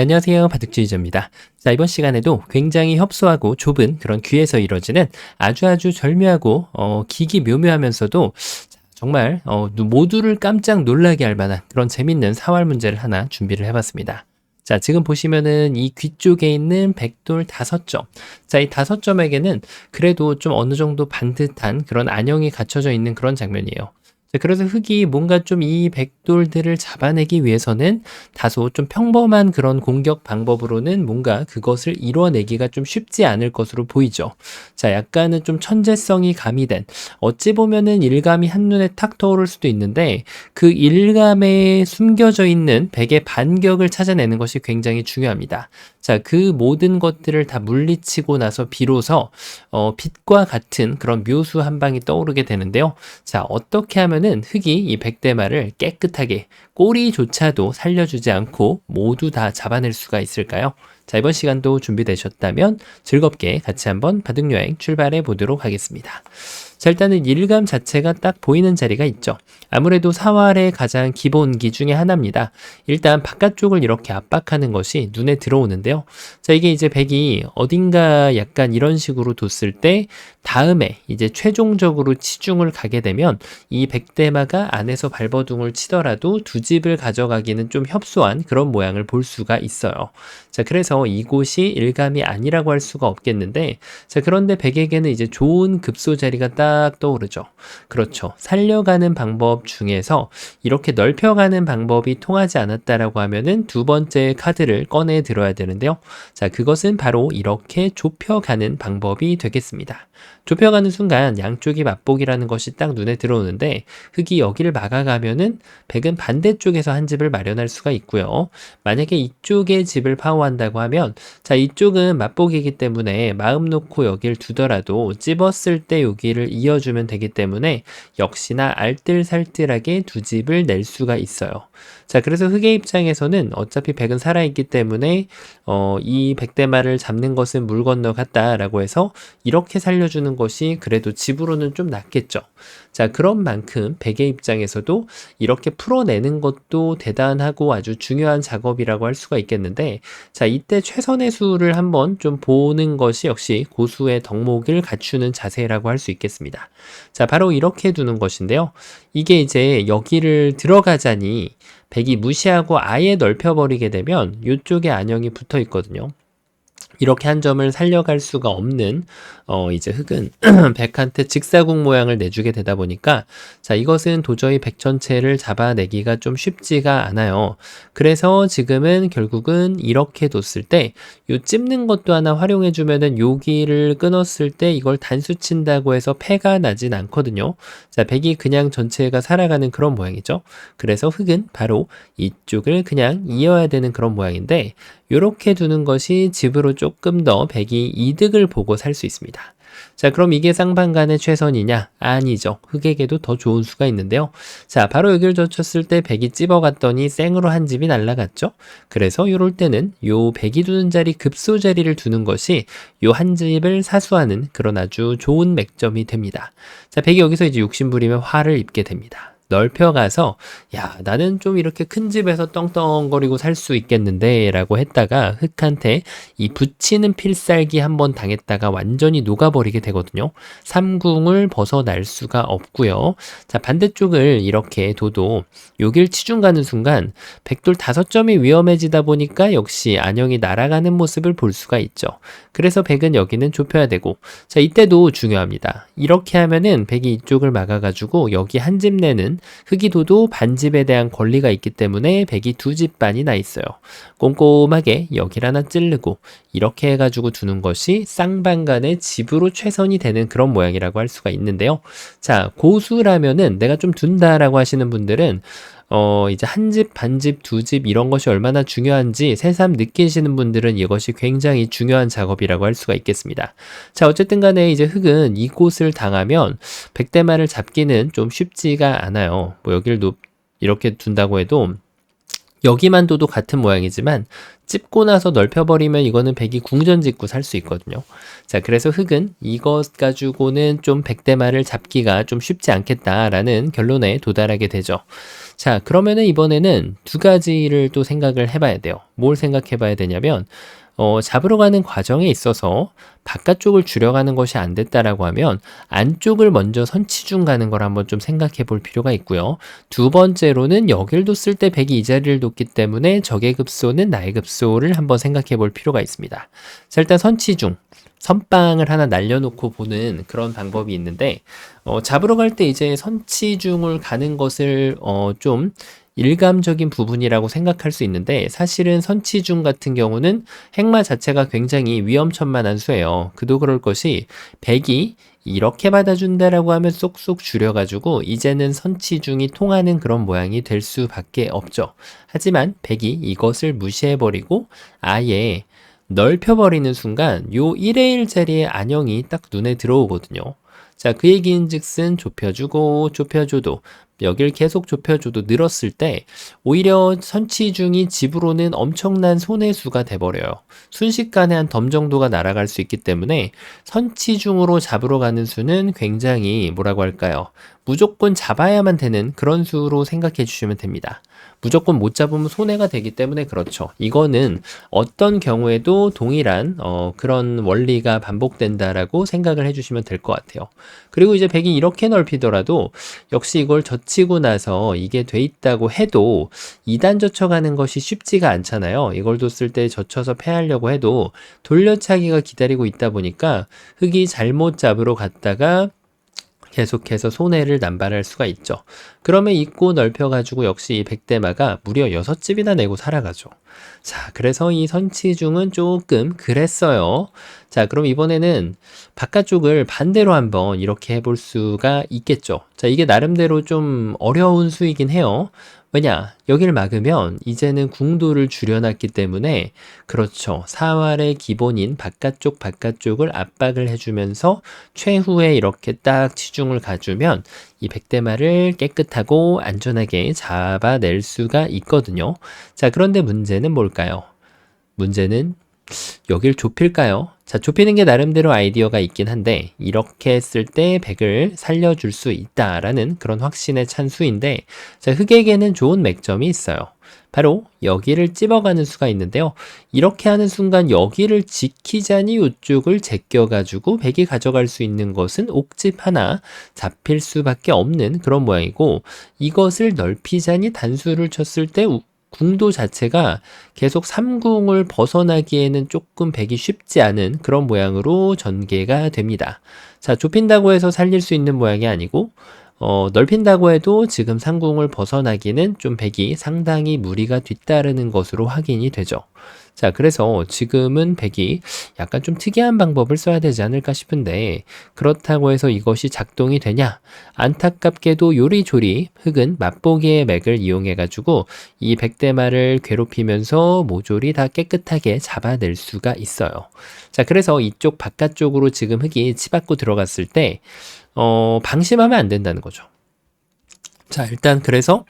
네, 안녕하세요. 바둑주의자입니다. 자, 이번 시간에도 굉장히 협소하고 좁은 그런 귀에서 이루어지는 아주 아주 절묘하고, 어, 기기 묘묘하면서도 정말, 어, 모두를 깜짝 놀라게 할 만한 그런 재밌는 사활 문제를 하나 준비를 해봤습니다. 자, 지금 보시면은 이 귀 쪽에 있는 백돌 다섯 점. 자, 이 다섯 점에게는 그래도 좀 어느 정도 반듯한 그런 안형이 갖춰져 있는 그런 장면이에요. 자, 그래서 흙이 뭔가 좀 이 백돌들을 잡아내기 위해서는 다소 좀 평범한 그런 공격 방법으로는 뭔가 그것을 이뤄내기가 좀 쉽지 않을 것으로 보이죠. 자, 약간은 좀 천재성이 가미된 어찌 보면은 일감이 한눈에 탁 떠오를 수도 있는데 그 일감에 숨겨져 있는 백의 반격을 찾아내는 것이 굉장히 중요합니다. 자, 그 모든 것들을 다 물리치고 나서 비로소 어, 빛과 같은 그런 묘수 한 방이 떠오르게 되는데요. 자, 어떻게 하면 은 흙이 이 백대마를 깨끗하게 꼬리조차도 살려주지 않고 모두 다 잡아낼 수가 있을까요? 자, 이번 시간도 준비되셨다면 즐겁게 같이 한번 바둑여행 출발해 보도록 하겠습니다. 자, 일단은 일감 자체가 딱 보이는 자리가 있죠. 아무래도 사활의 가장 기본기 중에 하나입니다. 일단 바깥쪽을 이렇게 압박하는 것이 눈에 들어오는데요. 자, 이게 이제 백이 어딘가 약간 이런 식으로 뒀을 때 다음에 이제 최종적으로 치중을 가게 되면 이 백대마가 안에서 발버둥을 치더라도 두 집을 가져가기는 좀 협소한 그런 모양을 볼 수가 있어요. 자, 그래서 이곳이 일감이 아니라고 할 수가 없겠는데, 자, 그런데 백에게는 이제 좋은 급소 자리가 딱 떠오르죠. 그렇죠. 살려가는 방법 중에서 이렇게 넓혀가는 방법이 통하지 않았다라고 하면은 두 번째 카드를 꺼내 들어야 되는데요. 자, 그것은 바로 이렇게 좁혀가는 방법이 되겠습니다. 좁혀가는 순간 양쪽이 맞보기라는 것이 딱 눈에 들어오는데 흙이 여기를 막아가면은 백은 반대쪽에서 한 집을 마련할 수가 있고요. 만약에 이쪽에 집을 파워한다고 하면 자 이쪽은 맞보기이기 때문에 마음 놓고 여기를 두더라도 찝었을 때 여기를 이어주면 되기 때문에 역시나 알뜰살뜰하게 두 집을 낼 수가 있어요. 자 그래서 흙의 입장에서는 어차피 백은 살아있기 때문에 어, 이 백대마를 잡는 것은 물 건너 갔다라고 해서 이렇게 살려 주는 것이 그래도 집으로는 좀 낫겠죠. 자, 그런 만큼 백의 입장에서도 이렇게 풀어내는 것도 대단하고 아주 중요한 작업이라고 할 수가 있겠는데, 자, 이때 최선의 수를 한번 좀 보는 것이 역시 고수의 덕목을 갖추는 자세라고 할 수 있겠습니다. 자, 바로 이렇게 두는 것인데요. 이게 이제 여기를 들어가자니 백이 무시하고 아예 넓혀버리게 되면 이쪽에 안형이 붙어 있거든요. 이렇게 한 점을 살려갈 수가 없는 어 이제 흙은 백한테 직사국 모양을 내주게 되다 보니까 자 이것은 도저히 백 전체를 잡아내기가 좀 쉽지가 않아요. 그래서 지금은 결국은 이렇게 뒀을 때 요 찝는 것도 하나 활용해 주면은 여기를 끊었을 때 이걸 단수 친다고 해서 패가 나진 않거든요. 자 백이 그냥 전체가 살아가는 그런 모양이죠. 그래서 흙은 바로 이쪽을 그냥 이어야 되는 그런 모양인데 이렇게 두는 것이 집으로 조금 더 백이 이득을 보고 살 수 있습니다. 자, 그럼 이게 쌍방간의 최선이냐? 아니죠. 흑에게도 더 좋은 수가 있는데요. 자, 바로 여기를 젖혔을 때 백이 찝어갔더니 생으로 한 집이 날라갔죠. 그래서 이럴 때는 요 백이 두는 자리 급소 자리를 두는 것이 요 한 집을 사수하는 그런 아주 좋은 맥점이 됩니다. 자, 백이 여기서 이제 욕심부리면 화를 입게 됩니다. 넓혀가서 야 나는 좀 이렇게 큰 집에서 떵떵거리고 살 수 있겠는데 라고 했다가 흑한테 이 붙이는 필살기 한번 당했다가 완전히 녹아버리게 되거든요. 삼궁을 벗어날 수가 없고요. 자 반대쪽을 이렇게 둬도 여길 치중 가는 순간 백돌 다섯 점이 위험해지다 보니까 역시 안형이 날아가는 모습을 볼 수가 있죠. 그래서 백은 여기는 좁혀야 되고 자 이때도 중요합니다. 이렇게 하면은 백이 이쪽을 막아가지고 여기 한 집 내는 흑이도도 반집에 대한 권리가 있기 때문에 백이 두 집 반이 나 있어요. 꼼꼼하게 여길 하나 찌르고 이렇게 해가지고 두는 것이 쌍방 간의 집으로 최선이 되는 그런 모양이라고 할 수가 있는데요. 자, 고수라면은 내가 좀 둔다라고 하시는 분들은 어, 이제 한 집, 반 집, 두 집 이런 것이 얼마나 중요한지 새삼 느끼시는 분들은 이것이 굉장히 중요한 작업이라고 할 수가 있겠습니다. 자, 어쨌든 간에 이제 흙은 이곳을 당하면 백대마를 잡기는 좀 쉽지가 않아요. 뭐 여기를 높, 이렇게 둔다고 해도 여기만 둬도 같은 모양이지만 찝고 나서 넓혀버리면 이거는 백이 궁전 짓고 살 수 있거든요. 자, 그래서 흙은 이것 가지고는 좀 백대마를 잡기가 좀 쉽지 않겠다라는 결론에 도달하게 되죠. 자, 그러면은 이번에는 두 가지를 또 생각을 해봐야 돼요. 뭘 생각해봐야 되냐면, 어, 잡으러 가는 과정에 있어서 바깥쪽을 줄여가는 것이 안 됐다라고 하면 안쪽을 먼저 선치중 가는 걸 한번 좀 생각해 볼 필요가 있고요. 두 번째로는 여길 뒀을 때 100이 이 자리를 뒀기 때문에 적의 급소는 나의 급소를 한번 생각해 볼 필요가 있습니다. 자, 일단 선치중. 선빵을 하나 날려놓고 보는 그런 방법이 있는데, 어, 잡으러 갈 때 이제 선치중을 가는 것을, 어, 좀 일감적인 부분이라고 생각할 수 있는데 사실은 선치중 같은 경우는 행마 자체가 굉장히 위험천만한 수예요. 그도 그럴 것이 100이 이렇게 받아준다라고 하면 쏙쏙 줄여가지고 이제는 선치중이 통하는 그런 모양이 될 수밖에 없죠. 하지만 100이 이것을 무시해버리고 아예 넓혀버리는 순간 요 1의 1 자리의 안형이 딱 눈에 들어오거든요. 자, 그 얘기인 즉슨 좁혀주고 좁혀줘도 여길 계속 좁혀줘도 늘었을 때 오히려 선치 중이 집으로는 엄청난 손해수가 돼버려요. 순식간에 한 덤 정도가 날아갈 수 있기 때문에 선치 중으로 잡으러 가는 수는 굉장히 뭐라고 할까요? 무조건 잡아야만 되는 그런 수로 생각해 주시면 됩니다. 무조건 못 잡으면 손해가 되기 때문에 그렇죠. 이거는 어떤 경우에도 동일한 어, 그런 원리가 반복된다라고 생각을 해주시면 될 것 같아요. 그리고 이제 백이 이렇게 넓히더라도 역시 이걸 젖히고 나서 이게 돼 있다고 해도 2단 젖혀가는 것이 쉽지가 않잖아요. 이걸 뒀을 때 젖혀서 패하려고 해도 돌려차기가 기다리고 있다 보니까 흙이 잘못 잡으러 갔다가 계속해서 손해를 남발할 수가 있죠. 그러면 입고 넓혀가지고 역시 이 백대마가 무려 6집이나 내고 살아가죠. 자, 그래서 이 선치중은 조금 그랬어요. 자, 그럼 이번에는 바깥쪽을 반대로 한번 이렇게 해볼 수가 있겠죠. 자, 이게 나름대로 좀 어려운 수이긴 해요. 왜냐? 여기를 막으면 이제는 궁도를 줄여놨기 때문에 그렇죠. 사활의 기본인 바깥쪽 바깥쪽을 압박을 해주면서 최후에 이렇게 딱 치중을 가주면 이 백대마를 깨끗하고 안전하게 잡아낼 수가 있거든요. 자, 그런데 문제는 뭘까요? 문제는 여길 좁힐까요? 자, 좁히는 게 나름대로 아이디어가 있긴 한데, 이렇게 했을 때 100을 살려줄 수 있다라는 그런 확신에 찬 수인데, 자, 흑에게는 좋은 맥점이 있어요. 바로 여기를 찝어가는 수가 있는데요. 이렇게 하는 순간 여기를 지키자니 이쪽을 제껴가지고 100이 가져갈 수 있는 것은 옥집 하나 잡힐 수밖에 없는 그런 모양이고, 이것을 넓히자니 단수를 쳤을 때 궁도 자체가 계속 삼궁을 벗어나기에는 조금 배기 쉽지 않은 그런 모양으로 전개가 됩니다. 자, 좁힌다고 해서 살릴 수 있는 모양이 아니고, 어, 넓힌다고 해도 지금 상궁을 벗어나기는 좀 백이 상당히 무리가 뒤따르는 것으로 확인이 되죠. 자, 그래서 지금은 백이 약간 좀 특이한 방법을 써야 되지 않을까 싶은데 그렇다고 해서 이것이 작동이 되냐? 안타깝게도 요리조리 흙은 맛보기의 맥을 이용해 가지고 이 백대마를 괴롭히면서 모조리 다 깨끗하게 잡아낼 수가 있어요. 자, 그래서 이쪽 바깥쪽으로 지금 흙이 치받고 들어갔을 때 어, 방심하면 안 된다는 거죠. 자, 일단 그래서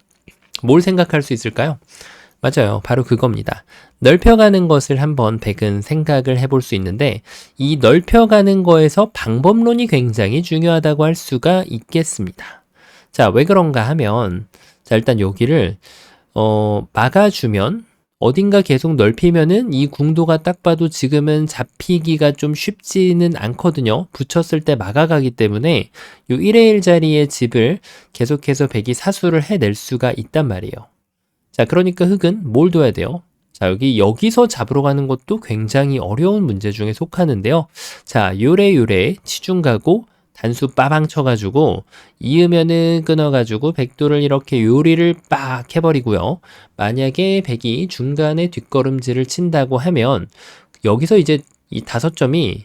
뭘 생각할 수 있을까요? 맞아요. 바로 그겁니다. 넓혀가는 것을 한번 백은 생각을 해볼 수 있는데, 이 넓혀가는 거에서 방법론이 굉장히 중요하다고 할 수가 있겠습니다. 자, 왜 그런가 하면, 자, 일단 여기를, 어, 막아주면, 어딘가 계속 넓히면은 이 궁도가 딱 봐도 지금은 잡히기가 좀 쉽지는 않거든요. 붙였을 때 막아가기 때문에 요 1의 1 자리의 집을 계속해서 백이 사수를 해낼 수가 있단 말이에요. 자, 그러니까 흙은 뭘 둬야 돼요? 자, 여기, 여기서 잡으러 가는 것도 굉장히 어려운 문제 중에 속하는데요. 자, 요래요래 치중 가고 단수 빠방 쳐가지고 이으면은 끊어가지고 백도를 이렇게 요리를 빡 해버리고요. 만약에 백이 중간에 뒷걸음질을 친다고 하면 여기서 이제 이 다섯 점이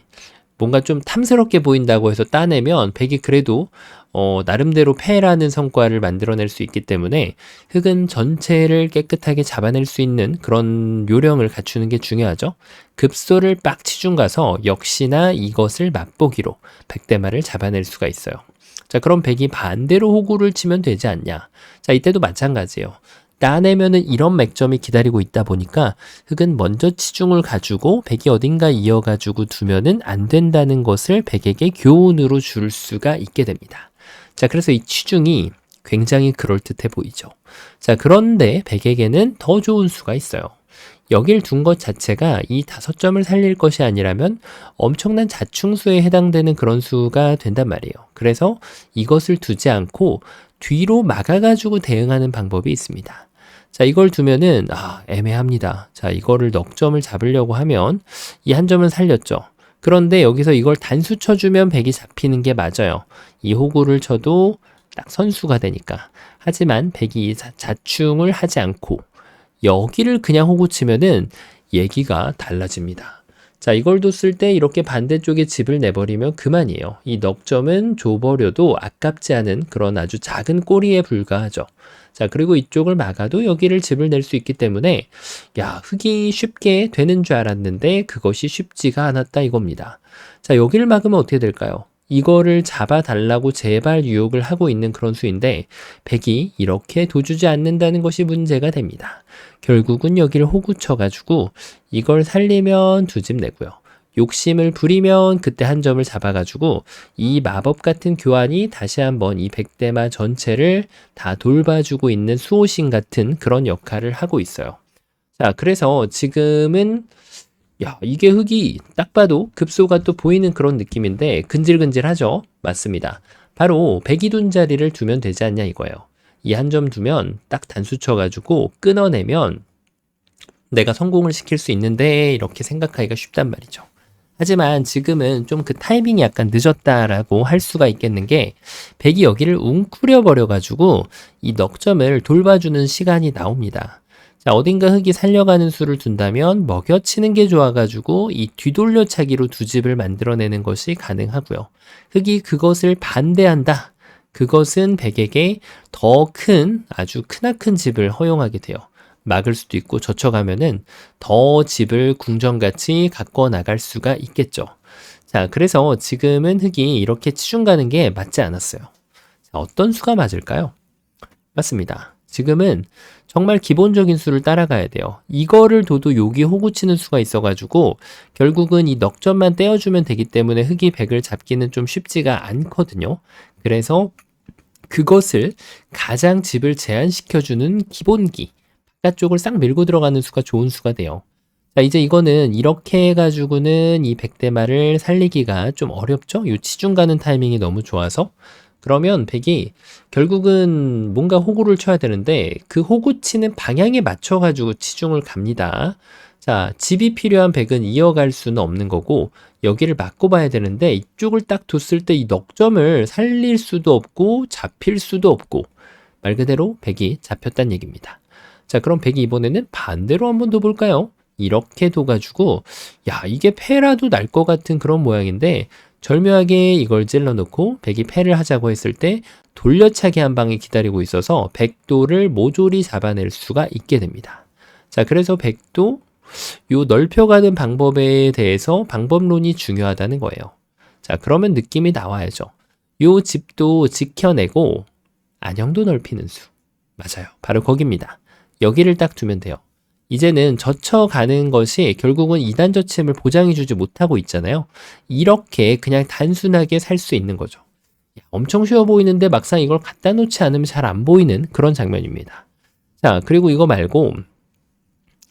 뭔가 좀 탐스럽게 보인다고 해서 따내면 백이 그래도 어, 나름대로 패라는 성과를 만들어낼 수 있기 때문에 흙은 전체를 깨끗하게 잡아낼 수 있는 그런 요령을 갖추는 게 중요하죠. 급소를 빡 치중 가서 역시나 이것을 맛보기로 백대마를 잡아낼 수가 있어요. 자, 그럼 백이 반대로 호구를 치면 되지 않냐? 자, 이때도 마찬가지예요. 따내면은 이런 맥점이 기다리고 있다 보니까 흙은 먼저 치중을 가지고 백이 어딘가 이어가지고 두면은 안 된다는 것을 백에게 교훈으로 줄 수가 있게 됩니다. 자, 그래서 이 치중이 굉장히 그럴듯해 보이죠. 자, 그런데 백에게는 더 좋은 수가 있어요. 여길 둔 것 자체가 이 다섯 점을 살릴 것이 아니라면 엄청난 자충수에 해당되는 그런 수가 된단 말이에요. 그래서 이것을 두지 않고 뒤로 막아가지고 대응하는 방법이 있습니다. 자, 이걸 두면은, 아, 애매합니다. 자, 이거를 넉 점을 잡으려고 하면 이 한 점은 살렸죠. 그런데 여기서 이걸 단수 쳐주면 백이 잡히는 게 맞아요. 이 호구를 쳐도 딱 선수가 되니까. 하지만 백이 자충을 하지 않고 여기를 그냥 호구 치면은 얘기가 달라집니다. 자, 이걸 뒀을 때 이렇게 반대쪽에 집을 내버리면 그만이에요. 이 넉점은 줘버려도 아깝지 않은 그런 아주 작은 꼬리에 불과하죠. 자, 그리고 이쪽을 막아도 여기를 집을 낼 수 있기 때문에, 야, 흙이 쉽게 되는 줄 알았는데 그것이 쉽지가 않았다 이겁니다. 자, 여기를 막으면 어떻게 될까요? 이거를 잡아달라고 제발 유혹을 하고 있는 그런 수인데, 백이 이렇게 도주지 않는다는 것이 문제가 됩니다. 결국은 여기를 호구 쳐가지고 이걸 살리면 두 집 내고요. 욕심을 부리면 그때 한 점을 잡아가지고 이 마법 같은 교환이 다시 한번 이 백대마 전체를 다 돌봐주고 있는 수호신 같은 그런 역할을 하고 있어요. 자, 그래서 지금은 야, 이게 흙이 딱 봐도 급소가 또 보이는 그런 느낌인데 근질근질하죠? 맞습니다. 바로 백이둔 자리를 두면 되지 않냐 이거예요. 이 한 점 두면 딱 단수 쳐가지고 끊어내면 내가 성공을 시킬 수 있는데 이렇게 생각하기가 쉽단 말이죠. 하지만 지금은 좀 그 타이밍이 약간 늦었다라고 할 수가 있겠는 게 백이 여기를 웅크려 버려가지고 이 넉점을 돌봐주는 시간이 나옵니다. 자, 어딘가 흙이 살려가는 수를 둔다면 먹여치는 게 좋아가지고 이 뒤돌려차기로 두 집을 만들어내는 것이 가능하고요. 흙이 그것을 반대한다. 그것은 백에게 더 큰, 아주 크나큰 집을 허용하게 돼요. 막을 수도 있고 젖혀가면은 더 집을 궁전같이 갖고 나갈 수가 있겠죠. 자, 그래서 지금은 흙이 이렇게 치중 가는 게 맞지 않았어요. 자, 어떤 수가 맞을까요? 맞습니다. 지금은 정말 기본적인 수를 따라가야 돼요. 이거를 둬도 여기 호구 치는 수가 있어가지고 결국은 이 넉점만 떼어주면 되기 때문에 흙이 백을 잡기는 좀 쉽지가 않거든요. 그래서 그것을 가장 집을 제한시켜주는 기본기, 바깥쪽을 싹 밀고 들어가는 수가 좋은 수가 돼요. 자, 이제 이거는 이렇게 해가지고는 이 백대마를 살리기가 좀 어렵죠? 요 치중 가는 타이밍이 너무 좋아서. 그러면 백이 결국은 뭔가 호구를 쳐야 되는데 그 호구 치는 방향에 맞춰가지고 치중을 갑니다. 자, 집이 필요한 백은 이어갈 수는 없는 거고 여기를 막고 봐야 되는데 이쪽을 딱 뒀을 때 이 넉점을 살릴 수도 없고 잡힐 수도 없고 말 그대로 백이 잡혔단 얘기입니다. 자, 그럼 백이 이번에는 반대로 한 번 더 볼까요? 이렇게 둬가지고 야 이게 패라도 날 것 같은 그런 모양인데 절묘하게 이걸 찔러놓고 백이 패를 하자고 했을 때 돌려차기 한 방이 기다리고 있어서 백도를 모조리 잡아낼 수가 있게 됩니다. 자, 그래서 백도 요 넓혀가는 방법에 대해서 방법론이 중요하다는 거예요. 자, 그러면 느낌이 나와야죠. 요 집도 지켜내고 안형도 넓히는 수. 맞아요. 바로 거깁니다. 여기를 딱 두면 돼요. 이제는 젖혀가는 것이 결국은 이단 저침을 보장해주지 못하고 있잖아요. 이렇게 그냥 단순하게 살 수 있는 거죠. 엄청 쉬워 보이는데 막상 이걸 갖다 놓지 않으면 잘 안 보이는 그런 장면입니다. 자, 그리고 이거 말고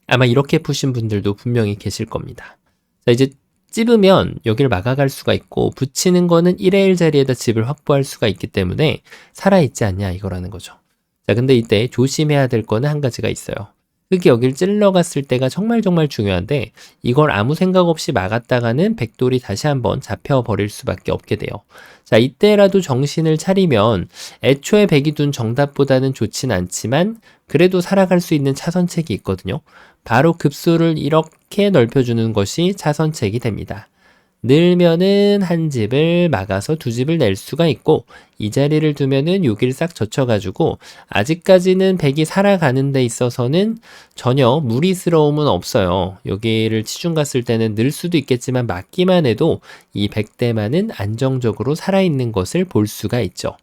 아마 이렇게 푸신 분들도 분명히 계실 겁니다. 자, 이제 찝으면 여기를 막아갈 수가 있고 붙이는 거는 1의 1 자리에다 집을 확보할 수가 있기 때문에 살아있지 않냐 이거라는 거죠. 자, 근데 이때 조심해야 될 거는 한 가지가 있어요. 흙이 여길 찔러갔을 때가 정말 정말 중요한데 이걸 아무 생각 없이 막았다가는 백돌이 다시 한번 잡혀버릴 수밖에 없게 돼요. 자, 이때라도 정신을 차리면 애초에 백이 둔 정답보다는 좋진 않지만 그래도 살아갈 수 있는 차선책이 있거든요. 바로 급수를 이렇게 넓혀주는 것이 차선책이 됩니다. 늘면은 한 집을 막아서 두 집을 낼 수가 있고 이 자리를 두면은 여기를 싹 젖혀가지고 아직까지는 백이 살아가는 데 있어서는 전혀 무리스러움은 없어요. 여기를 치중 갔을 때는 늘 수도 있겠지만 막기만 해도 이 백대만은 안정적으로 살아있는 것을 볼 수가 있죠.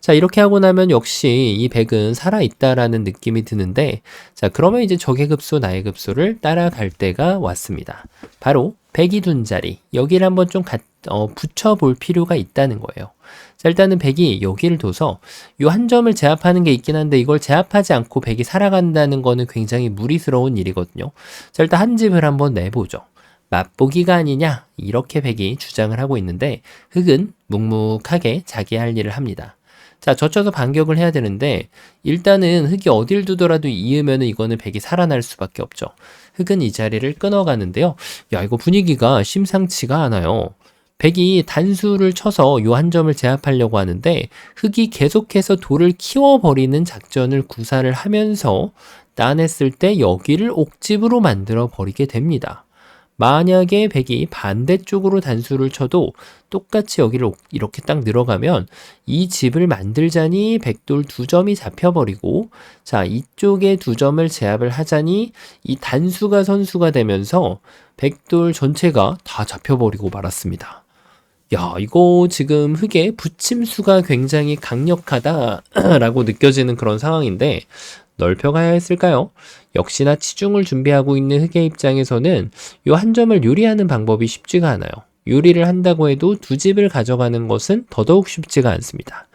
자 이렇게 하고 나면 역시 이 백은 살아있다라는 느낌이 드는데 자 그러면 이제 적의 급소 나의 급소를 따라갈 때가 왔습니다. 바로 백이 둔 자리 여기를 한번 좀 가, 어, 붙여볼 필요가 있다는 거예요. 자, 일단은 백이 여기를 둬서 요 한 점을 제압하는 게 있긴 한데 이걸 제압하지 않고 백이 살아간다는 거는 굉장히 무리스러운 일이거든요. 자, 일단 한 집을 한번 내보죠. 맛보기가 아니냐 이렇게 백이 주장을 하고 있는데 흑은 묵묵하게 자기 할 일을 합니다. 자, 젖혀서 반격을 해야 되는데 일단은 흑이 어딜 두더라도 이으면은 이거는 백이 살아날 수밖에 없죠. 흑은 이 자리를 끊어가는데요. 야, 이거 분위기가 심상치가 않아요. 백이 단수를 쳐서 요 한 점을 제압하려고 하는데 흑이 계속해서 돌을 키워버리는 작전을 구사를 하면서 따냈을 때 여기를 옥집으로 만들어 버리게 됩니다. 만약에 백이 반대쪽으로 단수를 쳐도 똑같이 여기를 이렇게 딱 늘어가면 이 집을 만들자니 백돌 두 점이 잡혀버리고 자 이쪽에 두 점을 제압을 하자니 이 단수가 선수가 되면서 백돌 전체가 다 잡혀버리고 말았습니다. 야, 이거 지금 흙의 붙임수가 굉장히 강력하다라고 느껴지는 그런 상황인데 넓혀가야 했을까요? 역시나 치중을 준비하고 있는 흑의 입장에서는 이한 점을 유리하는 방법이 쉽지가 않아요. 유리를 한다고 해도 두 집을 가져가는 것은 더더욱 쉽지가 않습니다.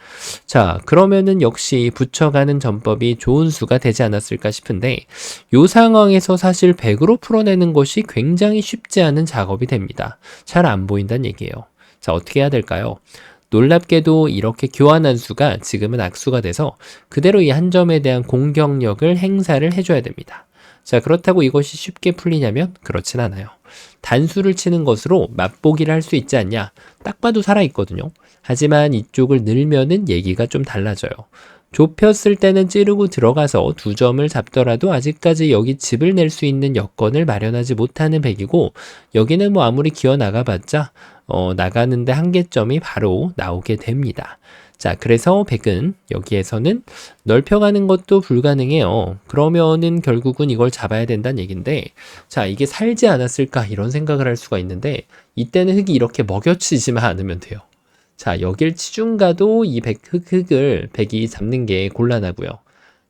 자, 그러면은 역시 붙여가는 전법이 좋은 수가 되지 않았을까 싶은데, 이 상황에서 사실 100으로 풀어내는 것이 굉장히 쉽지 않은 작업이 됩니다. 잘 안 보인다는 얘기예요. 자, 어떻게 해야 될까요? 놀랍게도 이렇게 교환한 수가 지금은 악수가 돼서 그대로 이 한 점에 대한 공격력을 행사를 해줘야 됩니다. 자, 그렇다고 이것이 쉽게 풀리냐면 그렇진 않아요. 단수를 치는 것으로 맛보기를 할 수 있지 않냐? 딱 봐도 살아있거든요. 하지만 이쪽을 늘면은 얘기가 좀 달라져요. 좁혔을 때는 찌르고 들어가서 두 점을 잡더라도 아직까지 여기 집을 낼 수 있는 여건을 마련하지 못하는 백이고 여기는 뭐 아무리 기어 나가봤자 어, 나가는데 한계점이 바로 나오게 됩니다. 자, 그래서 백은 여기에서는 넓혀가는 것도 불가능해요. 그러면은 결국은 이걸 잡아야 된다는 얘기인데, 자, 이게 살지 않았을까 이런 생각을 할 수가 있는데, 이때는 흙이 이렇게 먹여치지만 않으면 돼요. 자, 여길 치중가도 이 백, 흙, 흙을 백이 잡는 게 곤란하고요.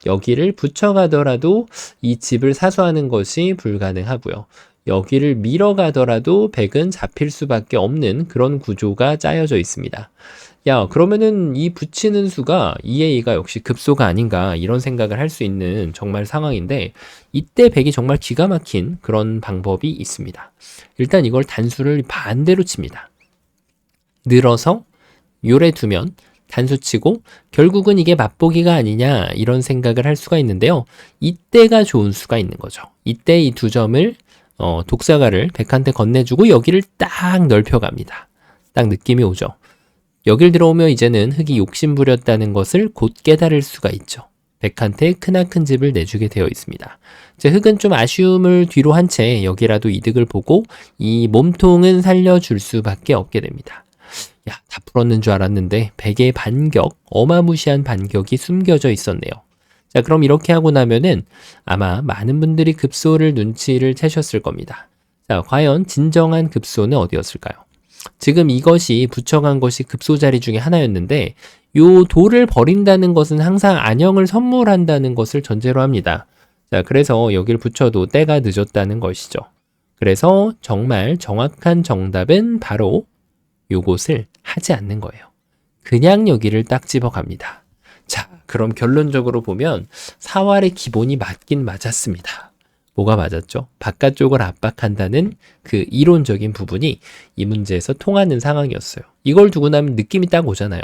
여기를 붙여가더라도 이 집을 사수하는 것이 불가능하고요. 여기를 밀어가더라도 백은 잡힐 수밖에 없는 그런 구조가 짜여져 있습니다. 야, 그러면은 이 붙이는 수가 2A가 역시 급소가 아닌가 이런 생각을 할 수 있는 정말 상황인데 이때 백이 정말 기가 막힌 그런 방법이 있습니다. 일단 이걸 단수를 반대로 칩니다. 늘어서 요래 두면 단수 치고 결국은 이게 맛보기가 아니냐 이런 생각을 할 수가 있는데요. 이때가 좋은 수가 있는 거죠. 이때 이 두 점을 어, 독사가를 백한테 건네주고 여기를 딱 넓혀갑니다. 딱 느낌이 오죠. 여길 들어오면 이제는 흙이 욕심부렸다는 것을 곧 깨달을 수가 있죠. 백한테 크나큰 집을 내주게 되어 있습니다. 이제 흙은 좀 아쉬움을 뒤로 한 채 여기라도 이득을 보고 이 몸통은 살려줄 수밖에 없게 됩니다. 야, 다 풀었는 줄 알았는데 백의 반격, 어마무시한 반격이 숨겨져 있었네요. 자, 그럼 이렇게 하고 나면은 아마 많은 분들이 급소를 눈치를 채셨을 겁니다. 자, 과연 진정한 급소는 어디였을까요? 지금 이것이 붙여간 것이 급소 자리 중에 하나였는데 요 돌을 버린다는 것은 항상 안형을 선물한다는 것을 전제로 합니다. 자, 그래서 여기를 붙여도 때가 늦었다는 것이죠. 그래서 정말 정확한 정답은 바로 요것을 하지 않는 거예요. 그냥 여기를 딱 집어갑니다. 자, 그럼 결론적으로 보면 사활의 기본이 맞긴 맞았습니다. 뭐가 맞았죠? 바깥쪽을 압박한다는 그 이론적인 부분이 이 문제에서 통하는 상황이었어요. 이걸 두고 나면 느낌이 딱 오잖아요.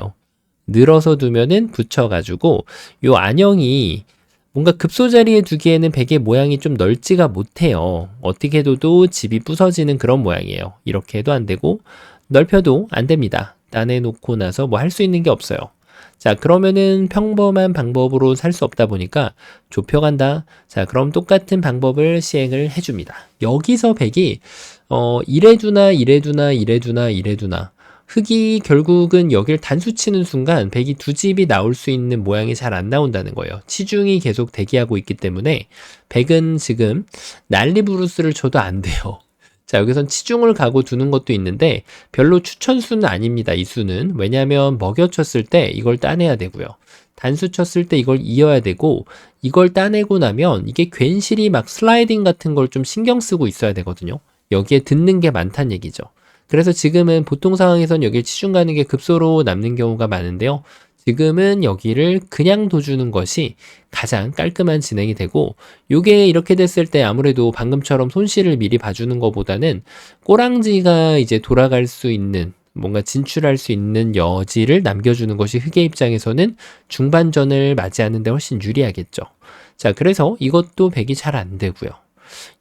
늘어서 두면은 붙여가지고 요 안형이 뭔가 급소 자리에 두기에는 베개 모양이 좀 넓지가 못해요. 어떻게 해도 집이 부서지는 그런 모양이에요. 이렇게 해도 안 되고 넓혀도 안 됩니다. 따내놓고 나서 뭐 할 수 있는 게 없어요. 자, 그러면은 평범한 방법으로 살 수 없다 보니까 좁혀간다. 자, 그럼 똑같은 방법을 시행을 해줍니다. 여기서 백이, 어, 이래두나, 이래두나, 이래두나, 이래두나. 흙이 결국은 여기를 단수 치는 순간 백이 두 집이 나올 수 있는 모양이 잘 안 나온다는 거예요. 치중이 계속 대기하고 있기 때문에 백은 지금 난리부르스를 쳐도 안 돼요. 자, 여기선 치중을 가고 두는 것도 있는데 별로 추천수는 아닙니다. 이 수는. 왜냐하면 먹여쳤을 때 이걸 따내야 되고요. 단수 쳤을 때 이걸 이어야 되고 이걸 따내고 나면 이게 괜시리 막 슬라이딩 같은 걸 좀 신경 쓰고 있어야 되거든요. 여기에 듣는 게 많다는 얘기죠. 그래서 지금은 보통 상황에선 여기를 치중 가는 게 급소로 남는 경우가 많은데요. 지금은 여기를 그냥 둬주는 것이 가장 깔끔한 진행이 되고 요게 이렇게 됐을 때 아무래도 방금처럼 손실을 미리 봐주는 것보다는 꼬랑지가 이제 돌아갈 수 있는 뭔가 진출할 수 있는 여지를 남겨주는 것이 흑의 입장에서는 중반전을 맞이하는 데 훨씬 유리하겠죠. 자, 그래서 이것도 백이 잘 안 되고요.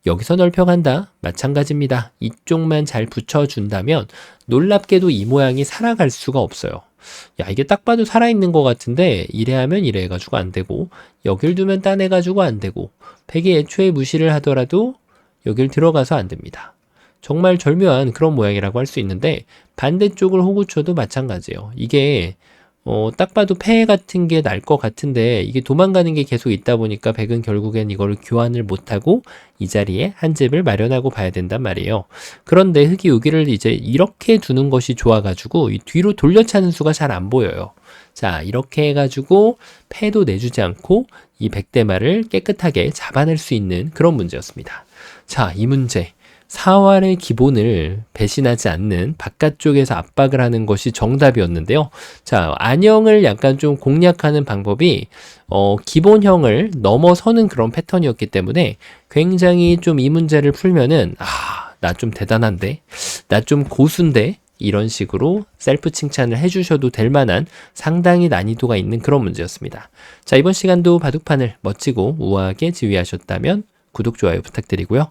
여기서 넓혀간다? 마찬가지입니다. 이쪽만 잘 붙여준다면 놀랍게도 이 모양이 살아갈 수가 없어요. 야, 이게 딱 봐도 살아있는 것 같은데 이래 하면 이래 해가지고 안 되고 여길 두면 따내가지고 안 되고 백이 애초에 무시를 하더라도 여길 들어가서 안 됩니다. 정말 절묘한 그런 모양이라고 할 수 있는데 반대쪽을 호구 쳐도 마찬가지예요. 이게 어, 딱 봐도 폐 같은 게 날 것 같은데 이게 도망가는 게 계속 있다 보니까 백은 결국엔 이걸 교환을 못하고 이 자리에 한 집을 마련하고 봐야 된단 말이에요. 그런데 흑이 여기를 이제 이렇게 두는 것이 좋아가지고 이 뒤로 돌려차는 수가 잘 안 보여요. 자, 이렇게 해가지고 패도 내주지 않고 이 백대마를 깨끗하게 잡아낼 수 있는 그런 문제였습니다. 자, 이 문제. 사활의 기본을 배신하지 않는 바깥쪽에서 압박을 하는 것이 정답이었는데요. 자, 안형을 약간 좀 공략하는 방법이 어, 기본형을 넘어서는 그런 패턴이었기 때문에 굉장히 좀 이 문제를 풀면은 아, 나 좀 대단한데, 나 좀 고수인데 이런 식으로 셀프 칭찬을 해주셔도 될 만한 상당히 난이도가 있는 그런 문제였습니다. 자, 이번 시간도 바둑판을 멋지고 우아하게 지휘하셨다면 구독, 좋아요 부탁드리고요.